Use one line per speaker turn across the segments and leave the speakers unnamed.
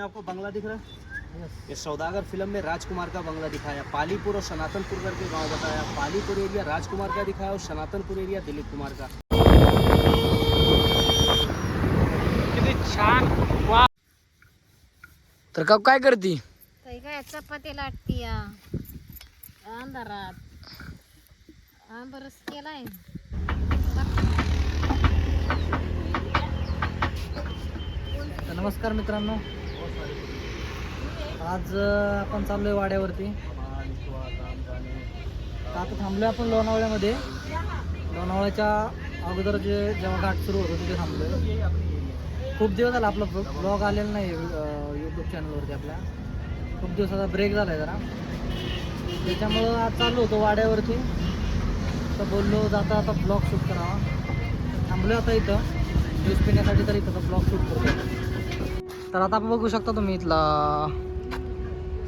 आपको बंगला दिख रहा है? ये सौदागर फ़िल्म में राजकुमार का बंगला दिखाया। पालीपुर और सनातनपुर करके गाँव बताया। पालीपुर एरिया राजकुमार का दिखाया और सनातनपुर एरिया दिलीप कुमार का।
छान
तर का काय करती?
काही काय चपाती लाटती अंधारात. आंबरस केलाय.
नमस्कार मित्रांनो. आज आपण आपण चाललोय वाड्यावरती. आता आता थांबलोय आपण लोणावळ्यामध्ये. लोणावळ्याच्या अगोदर जे जेव्हा घाट सुरू होतो तिथे थांबलोय. खूप दिवस झाला आपला ब्लॉग आलेला नाही यूट्यूब चॅनलवरती आपल्या. खूप दिवसाचा ब्रेक झाला आहे जरा. त्याच्यामुळं आज चाललो होतो वाड्यावरती. तर बोललो जाता आता ब्लॉग शूट करावा. थांबलो आता इथं. न्यूज पिण्यासाठी तर इथं ब्लॉग शूट करतो तर आता आपण बघू शकता तुम्ही इथला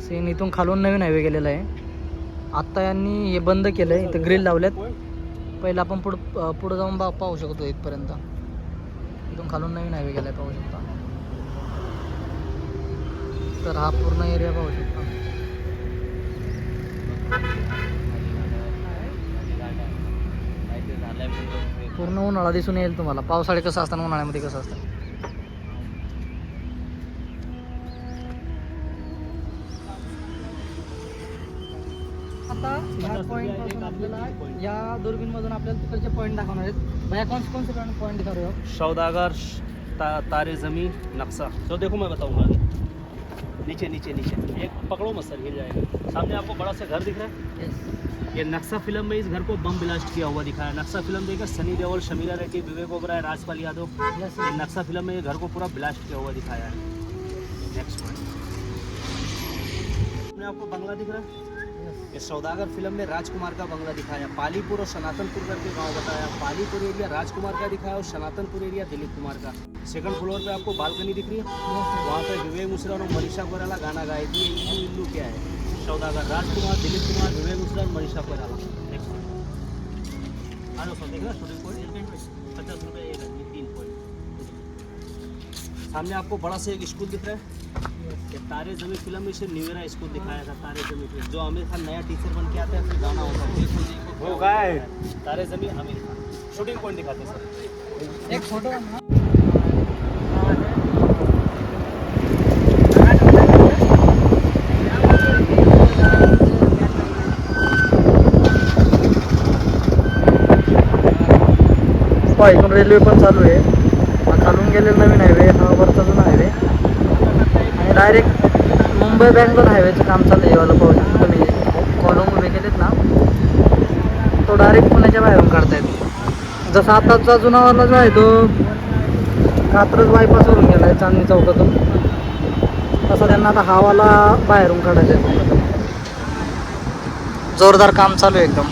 सीन इथून खालून नवीन हायवे गेलेला आहे. आत्ता यांनी हे बंद केलं आहे इथं ग्रिल लावल्यात. पहिलं आपण पुढं पुढं जाऊन बा पाहू शकतो इथपर्यंत. इथून खालून नवीन हायवे गेला आहे पाहू शकता. तर हा पूर्ण एरिया पाहू शकता. पूर्ण उन्हाळा दिसून येईल तुम्हाला. पावसाळे कसं असतं उन्हाळ्यामध्ये कसं असतं? आता ह्या पॉईंट पासून आपल्याला या दुर्बीन मधून आपल्याला तिकडचे पॉईंट दाखवणार आहेत. भैया कौन से कौन से पॉईंट दिखा रहे हो
सौदागर ता, तारे जमी नक्शा तो देखो मैं बताऊँगा। नीचे नीचे नीचे. एक पकड़ो मत सर गिर जाएगा। सामने आपको बड़ा सा घर दिख रहा है।
यस
ये नक्शा फ़िल्म में इस घर को बम ब्लास्ट किया हुआ दिखाया नक्शा फ़िल्म देखा सनी देओल शमीरा रेड्डी विवेक ओबराय राजपाल यादव ये नक्शा फ़िल्म में ये घर को पूरा ब्लास्ट किया हुआ दिखाया है। नेक्स्ट पॉइंट आपको बंगला दिख रहा है। ये सौदागर फ़िल्म में राजकुमार का बंगला दिखाया, पालीपुर और सनातनपुर करके गाँव बताया। पालीपुर एरिया राजकुमार का दिखाया और सनातनपुर एरिया दिलीप कुमार का। सेकंड फ्लोर पे आपको बालकनी दिख रही है। वहाँ पे विवेक मिश्रा और मनीषा कोयराला गाना गाए थे। इल्लू इल्लू क्या है सौदागर राजकुमार, दिलीप कुमार, विवेक मिश्रा और मनीषा पॉइंट सामने आपको बड़ा सा एक स्कूल दिख रहा है। ये तारे जमी फिल्म में से न्यूरा स्कूल दिखाया था तारे जमी फिल्म। जो आमिर खान नया टीचर बन के आता है फिर गाना होता है। हो गए तारे जमी आमिर खान। शूटिंग पॉइंट दिखाते हैं सर।
एक फोटो इकडून रेल्वे पण चालू आहे. हा खालून गेलेला नवीन हायवे हा वरचा जुना हायवे डायरेक्ट मुंबई बँगलोर हायवेचं काम चालू आहे वाला पाहू शकतो तुम्ही कॉलम उभे केलेत ना. तो डायरेक्ट पुण्याच्या बाहेरून काढतायत. जसा आताचा जुनावाला जो आहे तो कात्रज बायपासवरून गेला आहे चांदणी चौकातून. तसा त्यांना आता हावाला बाहेरून काढायचा आहे जोरदार काम चालू आहे एकदम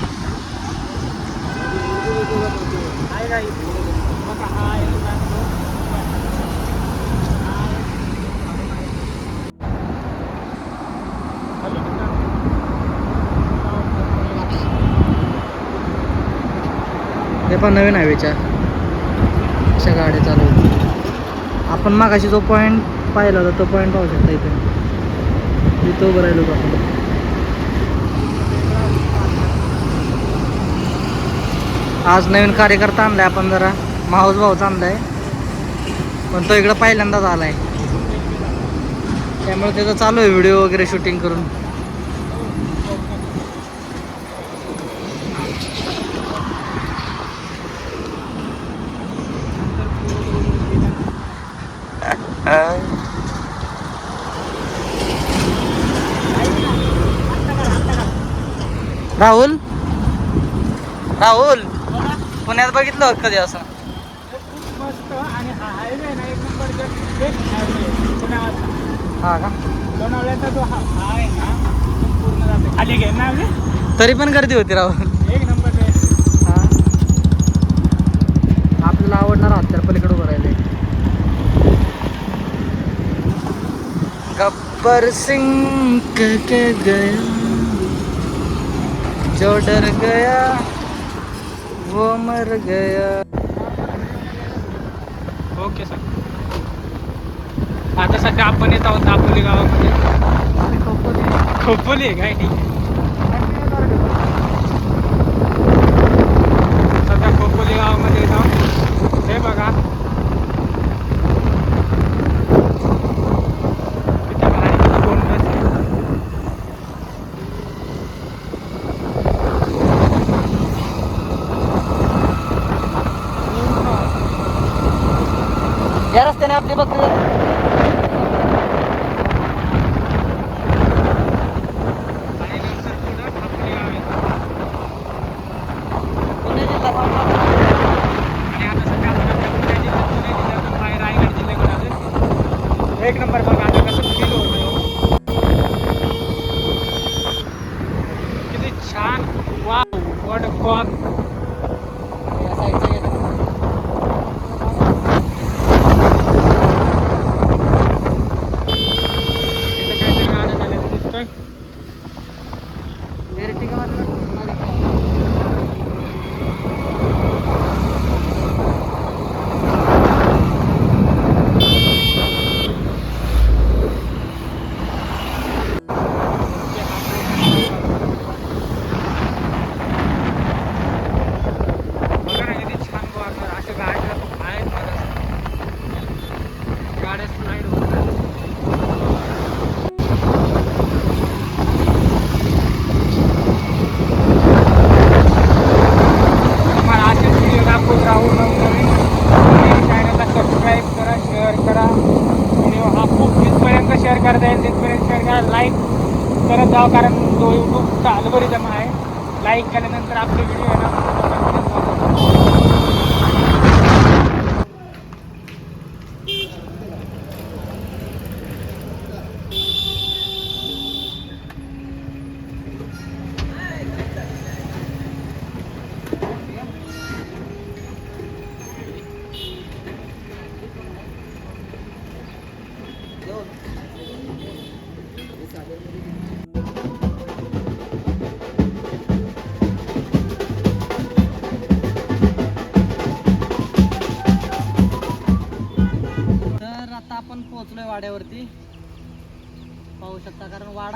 हे पण नवीन हायवेच्या अशा गाड्या चालू आहेत. आपण मागाशी जो पॉईंट पाहिला होता तो पॉईंट पाहू शकता इथे. इथं उभं राहिलो का आपण. आज नवीन कार्यकर्ता आणलाय आपण जरा. माऊस भाऊच आणलाय. पण तो इकडं पहिल्यांदाच आलाय. त्यामुळे त्याचं चालू आहे व्हिडिओ वगैरे शूटिंग करून. राहुल? राहुल पुण्यात बघितलं होतं कधी असं?
मस्त आणि हा हायवे ना एक नंबर बेस्ट हायवे पुण्याचा
हा का?
लोणावळ्याचा जो हा हा आहे ना तो पूर्ण जाते खाली घे ना आम्ही.
तरी पण गर्दी होती राहुल.
एक नंबर बेस्ट
हा. आपल्याला आवडणार हत्यार पलीकडे उभं राहिले गब्बर सिंग के गया जो डर गया वो मर गया।
Okay sir.
आता सध्या आपण येत आहोत दापोली गावामध्ये.
खोपोली.
खोपोली आहे काय? ठीक आहे.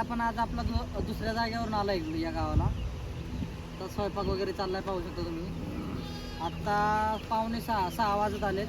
आपण
आज आपला दुसऱ्या जागेवरून आला इकडे या गावाला. तर स्वयंपाक वगैरे चाललाय पाहू शकता तुम्ही. आत्ता पाहुणे सहा सहा वाजत आलेत.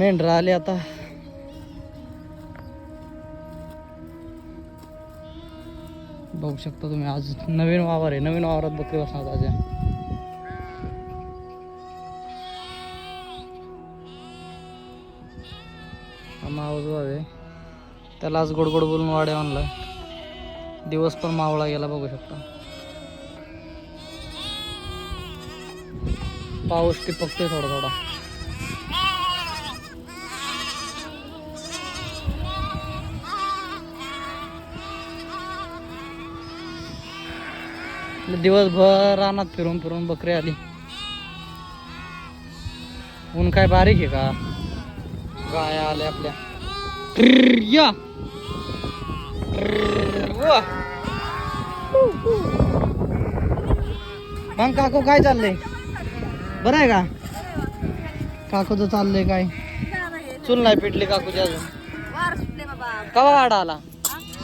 मेंढरा आले आता. बघू शकता तुम्ही आज नवीन वावर आहे नवीन वावरात बकरी बसणार आज मावज आहे त्याला आज गोडगोड बोलून वाडे आणला दिवस पण मावळा गेला बघू शकता. पाऊस टिपकतोय थोडा थोडा. दिवसभर रानात फिरून फिरून बकरी आली. ऊन काय बारीक आहे का? गाया आल्या आपल्या. या. मग काकू काय चाललंय? बरं आहे का? काकूचं चाललंय काय? चुल नाही पिटले काकूच्या अजून. कवा वाडा आला?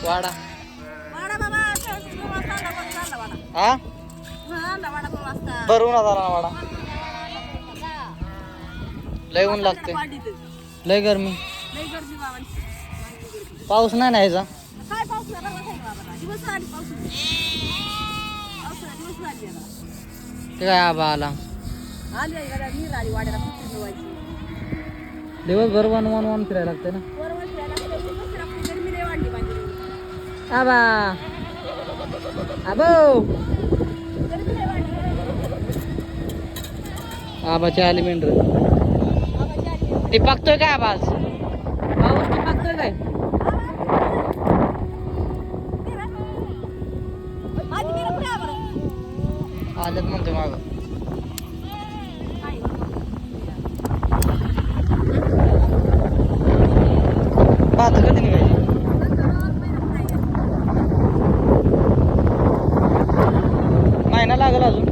वाडा. हा?
आता झाला वाडा.
लय ऊन लागते लय गरमी. पाऊस नाही ना
ह्याचा?
ते काय आबा आला? दिवसभर वन वन वन फिरायला लागते ना. आबा. अबो आबाची आली मेंढर. ती पाकतोय काय आबाज? पाऊस ते पाकतोय काय
माझी
म्हणतो मागं
काय?
पाहत कधी निघायची महिना लागल अजून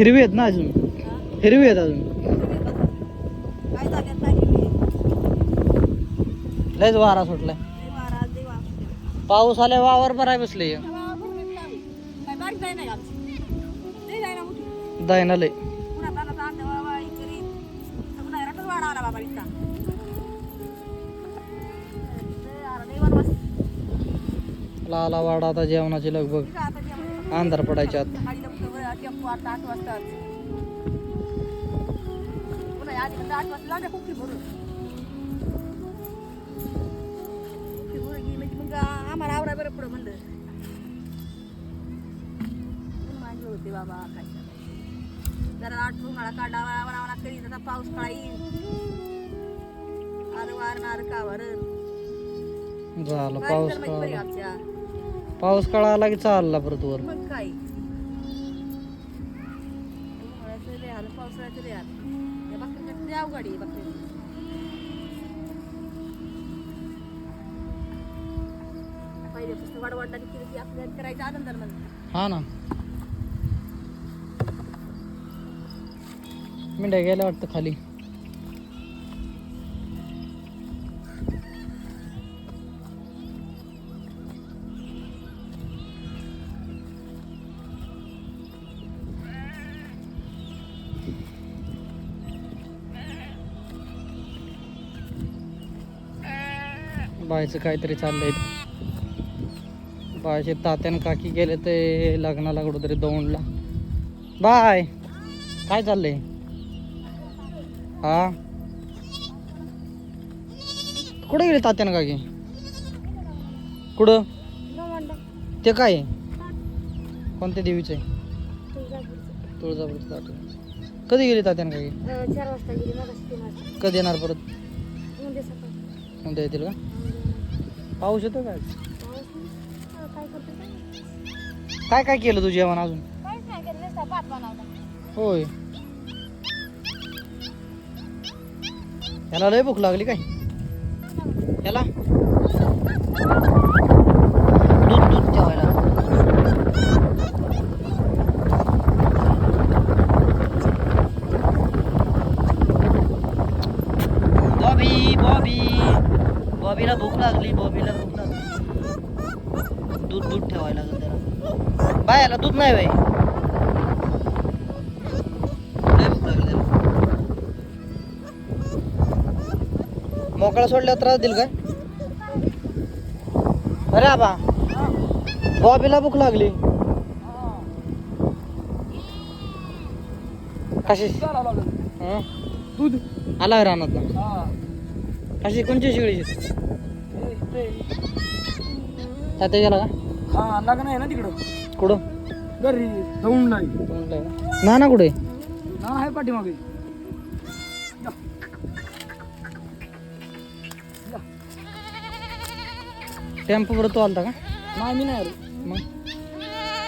हिरवी आहेत ना अजून? हिरवी आहेत अजून. लयच वारा सुटलाय. पाऊस आल्या वावर भराय बसले. दायना लय. लाला वाडा आता जेवणाची लगबग
जेवण.
अंधार पडायच्या आत.
टेम्पो आता आठ वाजताच. पुन्हा आधी कसं आठ वाजता लागल्या कुठली भरून? म्हणजे मग आम्हाला आवरा बरं पुढं म्हणलं. होते बाबा काय. जरा आठ उन्हाळा काढावा पाऊस काळा येईल. आर वारणार का वारण
झालं पाऊस
म्हणजे
पाऊस काळाला की चालला परत वर.
मग काय? पावसाळ्याचं लय हाल या बाकीच्या लय अवघड आहे बाकी पहिल्यापासून केली की आपल्याला करायचं आनंद मला
हा ना. मिंड्या गेल्या वाटतं खाली. बायचं काहीतरी चाललंय. बायचे तात्यान काकी गेले ते लग्नाला कुठंतरी दौंडला. बाय. काय चाललंय? हा? कुठे गेले तात्यान काकी? कुठं? ते काय? कोणत्या देवीचं आहे? तुळजापूरचं. तात्या कधी गेली तात्यान काकी? कधी येणार परत? उद्या येतील का? पाऊस येतो काय
काय
काय काय केलं तू जेवण अजून? होय. याला लय भूक लागली काय? याला दूध दूध ठेवायला बॉबी बॉबी बॉबीला भूक लागली बॉबीला भूक लागली दूध दूध ठेवायला लागेल त्याला बायाला दूध नाही बाई. मोकळा सोडल्यावर त्रास देईल काय? अरे आबा बॉबीला भूक लागली. कशी?
दूध
आला रानात.
हा
कशी? कोणची शिगडीची तात्या गेला का?
हा लग्न आहे ना तिकडं.
कुठं?
घरी जाऊन नाही.
ना ना कुठे?
ना आहे पाठीमागे.
टेम्पो परत तो आलता का?
नाही मी नाही आलो.
मग?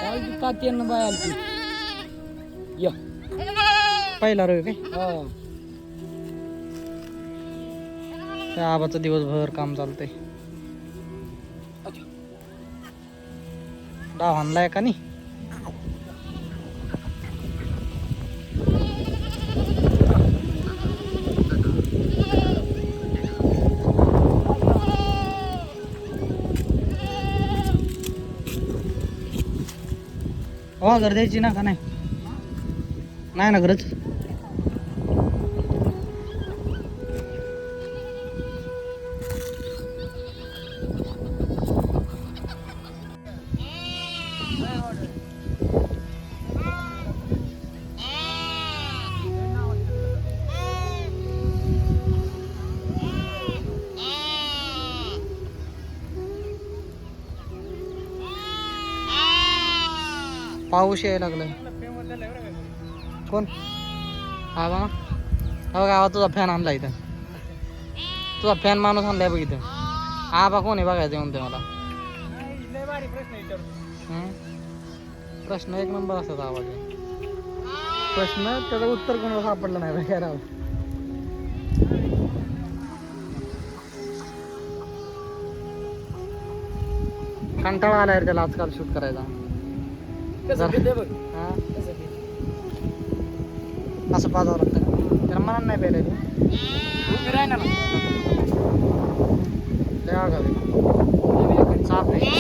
आलती तात्यांना बाय आलती. या.
पहिला रवी काय?
हा.
त्या आबाचं दिवसभर काम चालतंय. डाव आणलाय का नाही? हो घर द्यायची ना का नाही? नाही ना गरज? पाऊस यायला लागलाय. कोण? हा बा. हो गावात तुझा फॅन आणला इथं. तुझा फॅन माणूस आणलाय बघ इथं. हा बा कोण आहे बघायचं म्हणते मला.
प्रश्न
प्रश्न एक नंबर असतात आवाज प्रश्न त्याचं उत्तर कोणाला सापडलं नाही बघा राव कंटाळा आला यार त्याला आजकाल शूट करायचा
कसं
जरा-
पिते बघ.
हा?
कसं पिते
असं पाजावं लागतं का? त्याला मनात नाही
ना
लय आगावी आहे.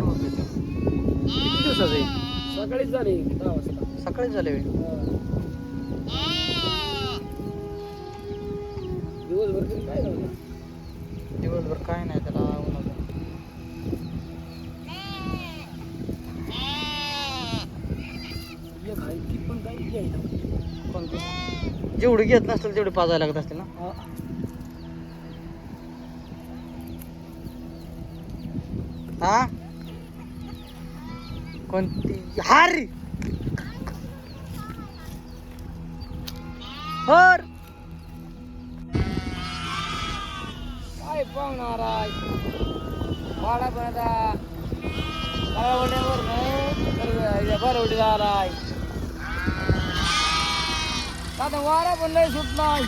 होते ते. आहे?
सकाळीच झाली दहा वाजता.
सकाळीच झाले
दिवसभर काय
दिवसभर काय नाही त्याला उन्हाचं.
एक आहे
कोणती? जेवढी घेत नसतील तेवढी पाजायला लागत असतील ना? हा. कोणती? हार! हर!
काय पाहुणार वाडा पण आता बरवडी झाला आहे आता वारा पण लय सुट नाही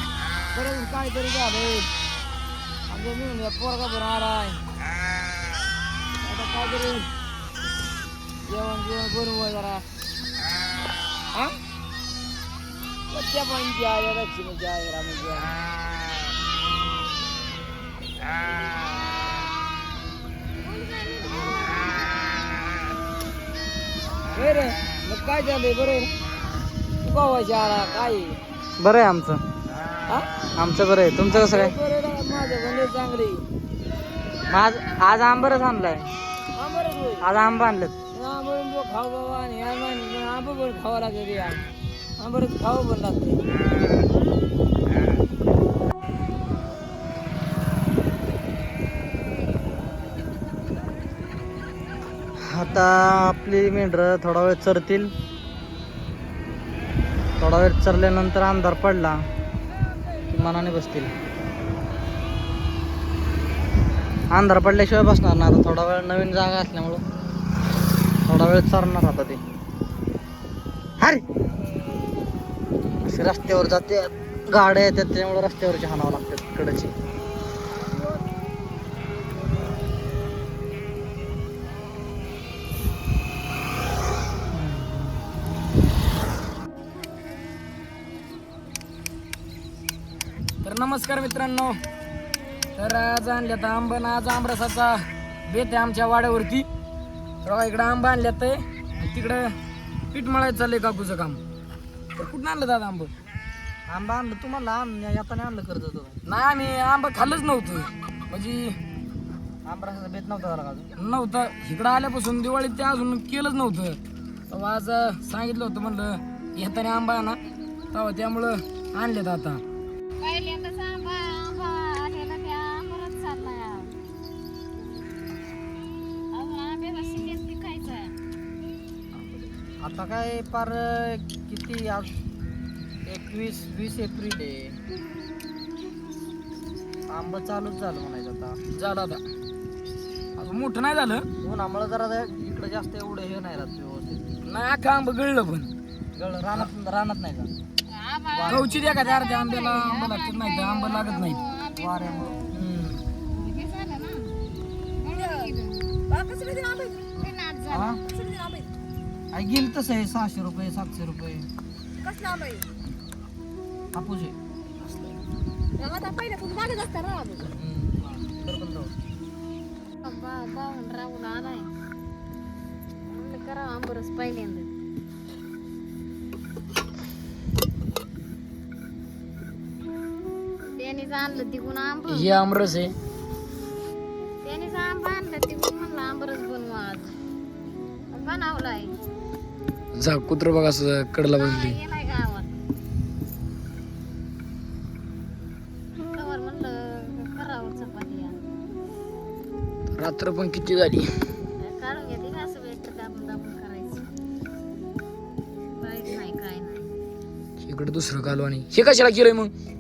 बरं काहीतरी झालंय. आमच्या मिळून पोरगा पण आलाय. आता काहीतरी जेवण जेवण बनवू जरा. हा? त्या पण जी आहे लक्ष्मीची बरं मग काय झालंय बरोबर गावाची आला काय?
बरं आहे आमचं
हा?
आमचं बरं आहे तुमचं कसं काय
बरं आहे ना, माझं चांगलं आहे.
आज आज आंबरच आणलाय. आज आंबा
बुवा खाऊ बाबा आणि आंबा पण खावं लागेल या आंबरच खावं पण लागते
आता आपली मेंढरं थोडा वेळ चरतील थोडा वेळ चरल्यानंतर अंधार पडला की मनाने बसतील. अंधार पडल्याशिवाय बसणार ना आता. थोडा वेळ नवीन जागा असल्यामुळं थोडा वेळ चरणार आता ते. अरे असे रस्त्यावर जाते. गाड्या येतात त्यामुळे रस्त्यावरची हाणावं लागतात कडची
नमस्कार मित्रांनो. तर आज आणल्यात आंबा ना आज आमरसाचा बेत आहे आमच्या वाड्यावरती. तर इकडं आंबा आणल्यात आणि तिकडं पीठ मळायचं चाललंय काकूचं काम. तर कुठं आणलं दादा आंबं?
आंबा आणलं तुम्हाला आण याताने आणलं कर्ज तो.
नाही आम्ही आंबा खाल्लंच नव्हतं. म्हणजे
आंबा बेत नव्हता झाला का अजून?
नव्हतं. इकडं आल्यापासून दिवाळीत ते अजून केलंच नव्हतं. तेव्हा आज सांगितलं होतं म्हणलं येताना आंबा आणा. तेव्हा त्यामुळं आणलेत आता.
आता काय पार किती आज? एकवीस वीस एप्रिल आहे. आंबा चालूच झालं म्हणायचं आता.
झालं आता. अजून मोठं नाही झालं?
उन्हामुळे जरा ते इकडे जास्त एवढं हे नाही राहत व्यवस्थित.
नाही अख्खा आंबा गळलं पण.
गळ रानात रानात नाही का
गवची द्या का त्या अर्ध्या आंब्याला. आंबा लागत नाही तर आंबा लागत नाही.
वाऱ्यामुळे.
हा
आई तसं आहे सहाशे रुपये सातशे रुपये.
कसलं
हापूस आहे. हम्म. तर पण जाऊ.
बा बाहून आलाय. म्हणलं करा आंबरस पहिल्यांदा त्यानेच आणलं तिकून आंब.
हे आमरस आहे.
त्यानेच आंबा आणलं तिकून म्हणलं आंबरस बनवा आज. बनवलाय
जा कुत्र बघा असं कडला बसली.
गेलाय गावात. कवर म्हणलं चपाती.
रात्र पण किती झाली?
काढून घेते का असं वेट दाबून दाबून करायचं. काहीच नाही काय नाही.
इकडे दुसरं कालो आणि हे कशाला केलंय मग?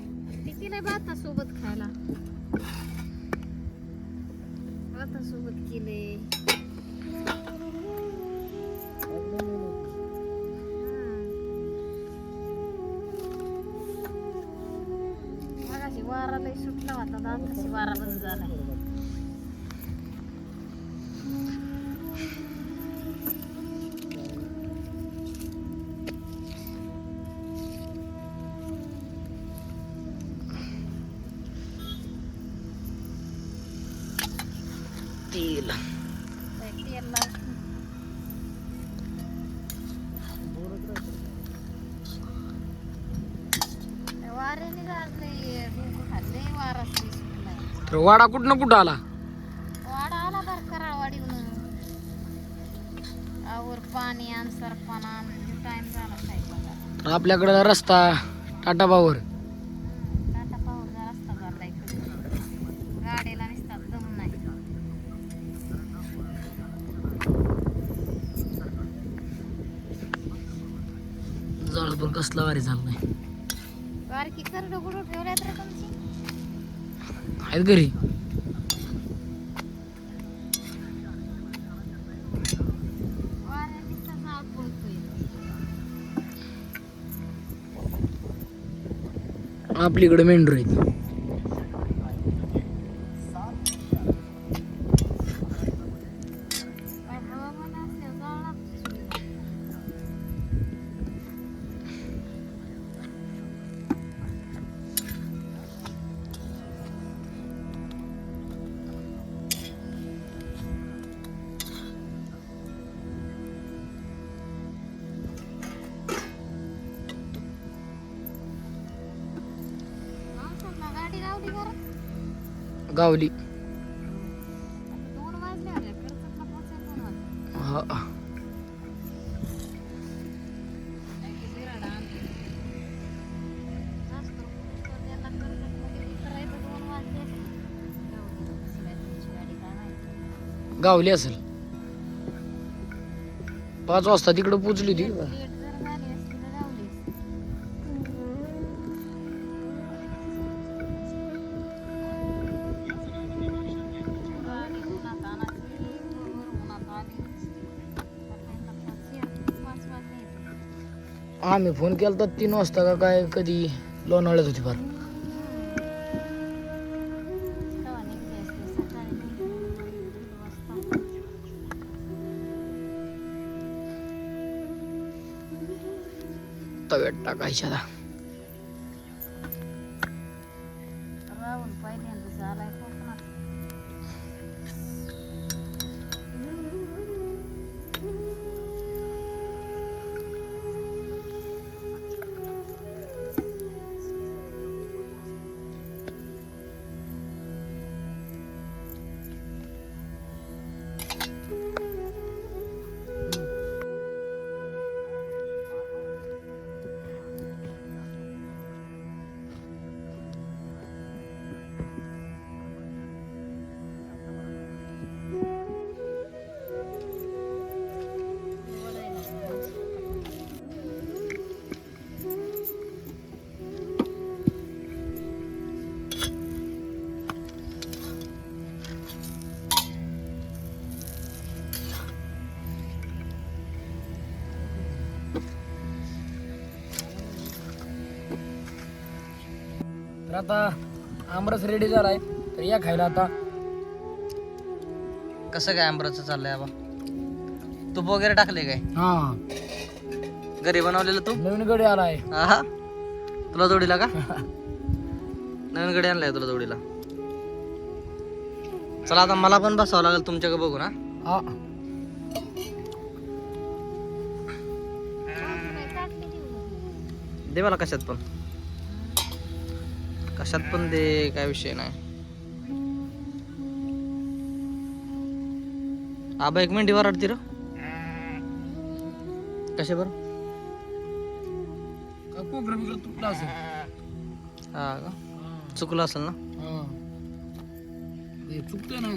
सुटला होता आता बारा बंद झाला.
तर वाडा कुठनं कुठं आला?
वाडा आला बरं कराळवाडीहून. आवर पाणी आण सरपण आण टाइम झाला
तर आपल्याकडे रस्ता टाटा पावर.
टाटा पावरचा रस्ता इकडे. गाडीला नुसता दम नाही.
कसला वारी झालं नाही
बारकी करड गुडू ठेवल्यात रे तुमची.
आहेत घरी. आपलीकडे मेंढरू आहेत.
माहिती
गावली. असेल. पाच वाजता तिकडे पोचली होती. आम्ही फोन केला तर तीन वाजता का काय कधी? लोणावळ्यात होती फार.
तब्येत
तव्यात टाकायच्या आता आमरस रेडी झालाय. तर या खायला आता.
कसं काय आंबराचं चाललंय आबा तूप वगैरे टाकले काय?
हा.
घरी बनवलेलं तूप?
नवीन गडी आलाय.
हा तुला जोडीला का? नवीन गडी आणलाय तुला जोडीला. चला आता मला पण बसावं लागेल तुमच्याकडे बघू ना
हा.
दे मला कशात पण. कशात पण दे काय विषय नाही. आबा एक मिनिट वर अडती र कशा बरं
बिकरं तुटलं असेल?
हा का? चुकलं असेल ना?
चुकतंय ना